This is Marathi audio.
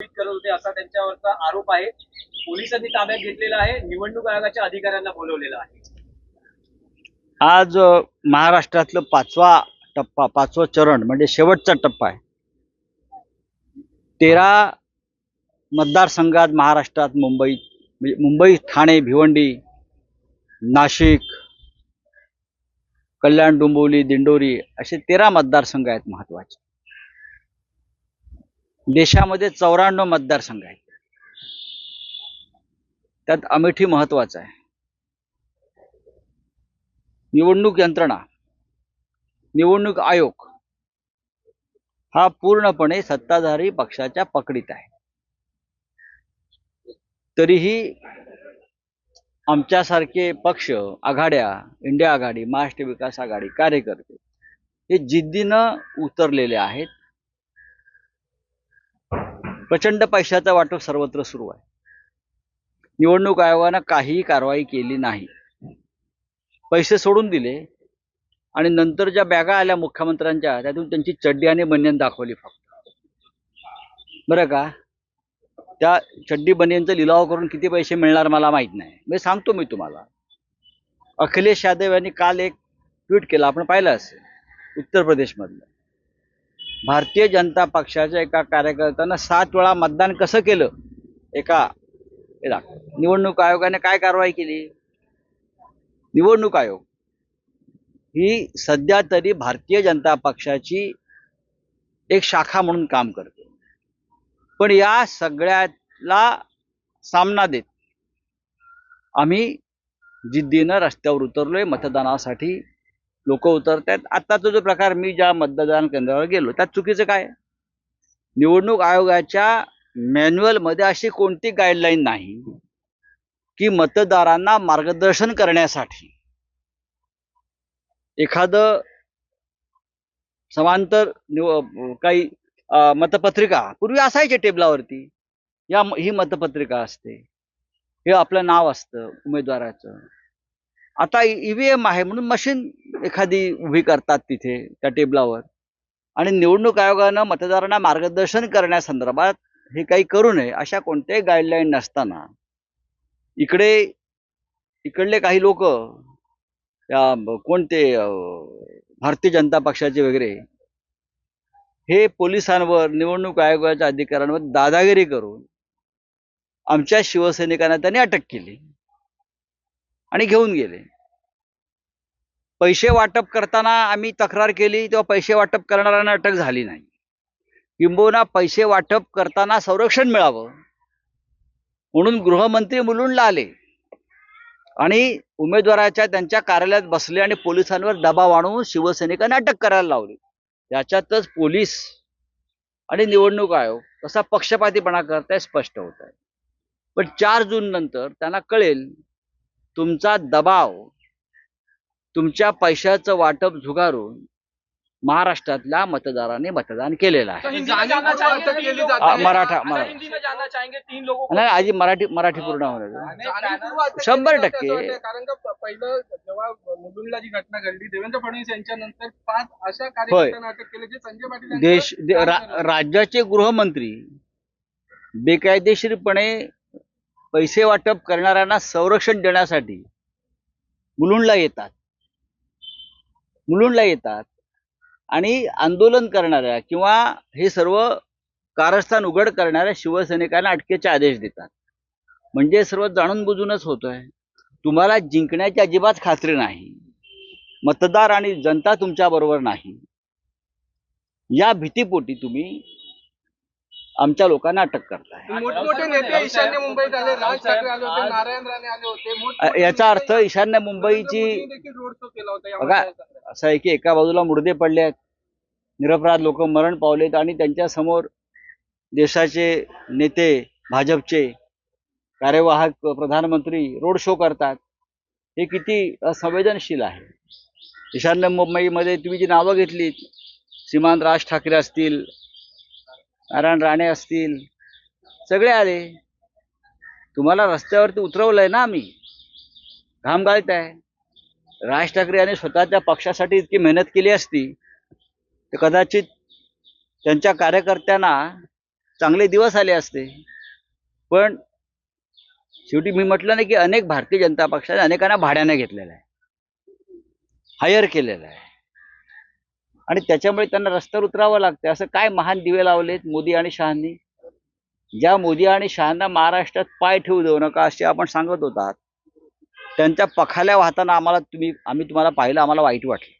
ट्विट करत होते असा त्यांच्यावरचा आरोप आहे. पोलिसांनी ताब्यात घेतलेला आहे. निवडणूक आयोगाच्या अधिकाऱ्यांना बोलवलेलं आहे. आज महाराष्ट्रातलं पाचवा टप्पा पाचवा चरण म्हणजे शेवटचा टप्पा आहे. तेरा मतदारसंघात महाराष्ट्रात मुंबईत म्हणजे मुंबई ठाणे भिवंडी नाशिक कल्याण डोंबिवली दिंडोरी असे तेरा मतदारसंघ आहेत महत्त्वाचे. देशामध्ये चौऱ्याण्णव मतदारसंघ आहेत. त्यात अमेठी महत्त्वाचा आहे. निवडणूक यंत्रणा निवडणूक आयोग हा पूर्णपणे सत्ताधारी पक्षाच्या पकडीत आहे. तरीही आमच्यासारखे पक्ष आघाड्या इंडिया आघाडी महाराष्ट्र विकास आघाडी कार्यकर्ते हे जिद्दीनं उतरलेले आहेत. प्रचंड पैशाचा वाटप सर्वत्र सुरू आहे. निवडणूक आयोगानं काहीही कारवाई केली नाही. पैसे सोडून दिले आणि नंतर ज्या बॅगा आल्या मुख्यमंत्र्यांच्या त्यातून त्यांची चड्डी आणि बनियन दाखवली फक्त. बरं का? त्या चड्डी बनियनचा लिलाव करून किती पैसे मिळणार मला माहीत नाही. मी सांगतो मी तुम्हाला. अखिलेश यादव यांनी काल एक ट्विट केलं. आपण पाहिलं असेल. उत्तर प्रदेशमधलं. भारतीय जनता पक्षाच्या एका कार्यकर्त्यानं सात वेळा मतदान कसं केलं? एका निवडणूक आयोगाने काय कारवाई केली? निवडणूक आयोग. ही सध्या तरी भारतीय जनता पक्षाची एक शाखा म्हणून काम करते. पण या सगळ्याला सामना देत आम्ही जिद्दीनं रस्त्यावर उतरलोय मतदानासाठी. लोक उतरतात आत्ताचा जो प्रकार मी ज्या मतदान केंद्रावर गेलो त्यात चुकीचं काय? निवडणूक आयोगाच्या मॅन्युअलमध्ये अशी कोणती गाईडलाईन नाही की मतदारांना मार्गदर्शन करण्यासाठी एखादं समांतर निव काही मतपत्रिका पूर्वी असायची टेबलावरती. या ही मतपत्रिका असते. हे आपलं नाव असतं उमेदवाराचं. आता ईव्हीएम आहे म्हणून मशीन एखादी उभी करतात तिथे त्या टेबलावर. आणि निवडणूक आयोगानं मतदारांना मार्गदर्शन करण्यासंदर्भात हे काही करू नये अशा कोणत्याही गाईडलाईन नसताना. इकडे इकडले काही लोक या कोणते भारतीय जनता पक्षाचे वगैरे हे पोलिसांवर निवडणूक आयोगाच्या अधिकाऱ्यांवर दादागिरी करून आमच्या शिवसैनिकांना त्यांनी अटक केली. आणि घेऊन गेले. पैसे वाटप करताना आम्ही तक्रार केली तेव्हा पैसे वाटप करणाऱ्यांना अटक झाली नाही. किंबहुना पैसे वाटप करताना संरक्षण मिळावं म्हणून गृहमंत्री मुलुंडला आले. आणि उमेदवाराच्या त्यांच्या कार्यालयात बसले आणि पोलिसांवर दबाव आणून शिवसैनिकांना अटक करायला लावली. त्याच्यातच पोलीस आणि निवडणूक आयोग तसा पक्षपातीपणा करताय स्पष्ट होत आहे. पण चार जून नंतर त्यांना कळेल तुमचा दबाव तुमच्या पैशाचं वाटप झुगारून महाराष्ट्रातल्या मतदारांनी मतदान केलेलं आहे. मराठा अच्छा, मराठा. हिंदी में जानना चाहेंगे तीन लोगों को नाही आजी मराठी मराठी पूर्ण होणार शंभर टक्के. कारण पहिलं जेव्हा मुलुंडला जी घटना घडली देवेंद्र फडणवीस यांच्या नंतर पाच अशा कार्यकर्त्यांना अटक केली जे संजय पाटील देश. राज्याचे गृहमंत्री बेकायदेशीरपणे पैसे वाटप करणाऱ्यांना संरक्षण देण्यासाठी मुलुंडला येतात. मुलुंडला येतात आणि आंदोलन करणाऱ्या किंवा हे सर्व कारस्थान उघड करणाऱ्या शिवसैनिकांना अटकेचे आदेश देतात. म्हणजे सर्व जाणून बुजूनच होतोय. तुम्हाला जिंकण्याची अजिबात खात्री नाही. मतदार आणि जनता तुमच्या बरोबर नाही. या भीतीपोटी तुम्ही आमच्या लोकांना अटक करताय मोठमोठे नेते ईशान्य मुंबईत आले राज ठाकरे आले होते नारायण राणे आले होते मोठमोठे याचा अर्थ ईशान्य मुंबईची बघा. असं आहे की एका बाजूला मुर्दे पडले आहेत निरपराध लोक मरण पावलेत आणि त्यांच्यासमोर देशाचे नेते भाजपचे कार्यवाहक प्रधानमंत्री रोड शो करतात. हे किती असंवेदनशील आहे. ईशान्य मुंबईमध्ये तुम्ही जी नावं घेतली सीमांत राज ठाकरे असतील नारायण राणे असतील सगळे आले. तुम्हाला रस्त्यावरती उतरवलंय ना आम्ही. घाम गाळत आहे राज ठाकरे यांनी स्वतःच्या पक्षासाठी इतकी मेहनत केली असती तर कदाचित त्यांच्या कार्यकर्त्यांना चांगले दिवस आले असते. पण शेवटी मी म्हटलं नाही की अनेक भारतीय जनता पक्षाने अनेकांना भाड्याने घेतलेलं आहे. हायर केलेलं आहे. आणि त्याच्यामुळे त्यांना रस्त्यावर उतरावं लागतं असं काय महान दिवे लावलेत मोदी आणि शहांनी? ज्या मोदी आणि शहांना महाराष्ट्रात पाय ठेवू देऊ नका असे आपण सांगत होतात त्यांच्या पखाल्या वाहताना आम्हाला तुम्ही आम्ही तुम्हाला पाहिलं आम्हाला वाईट वाटलं.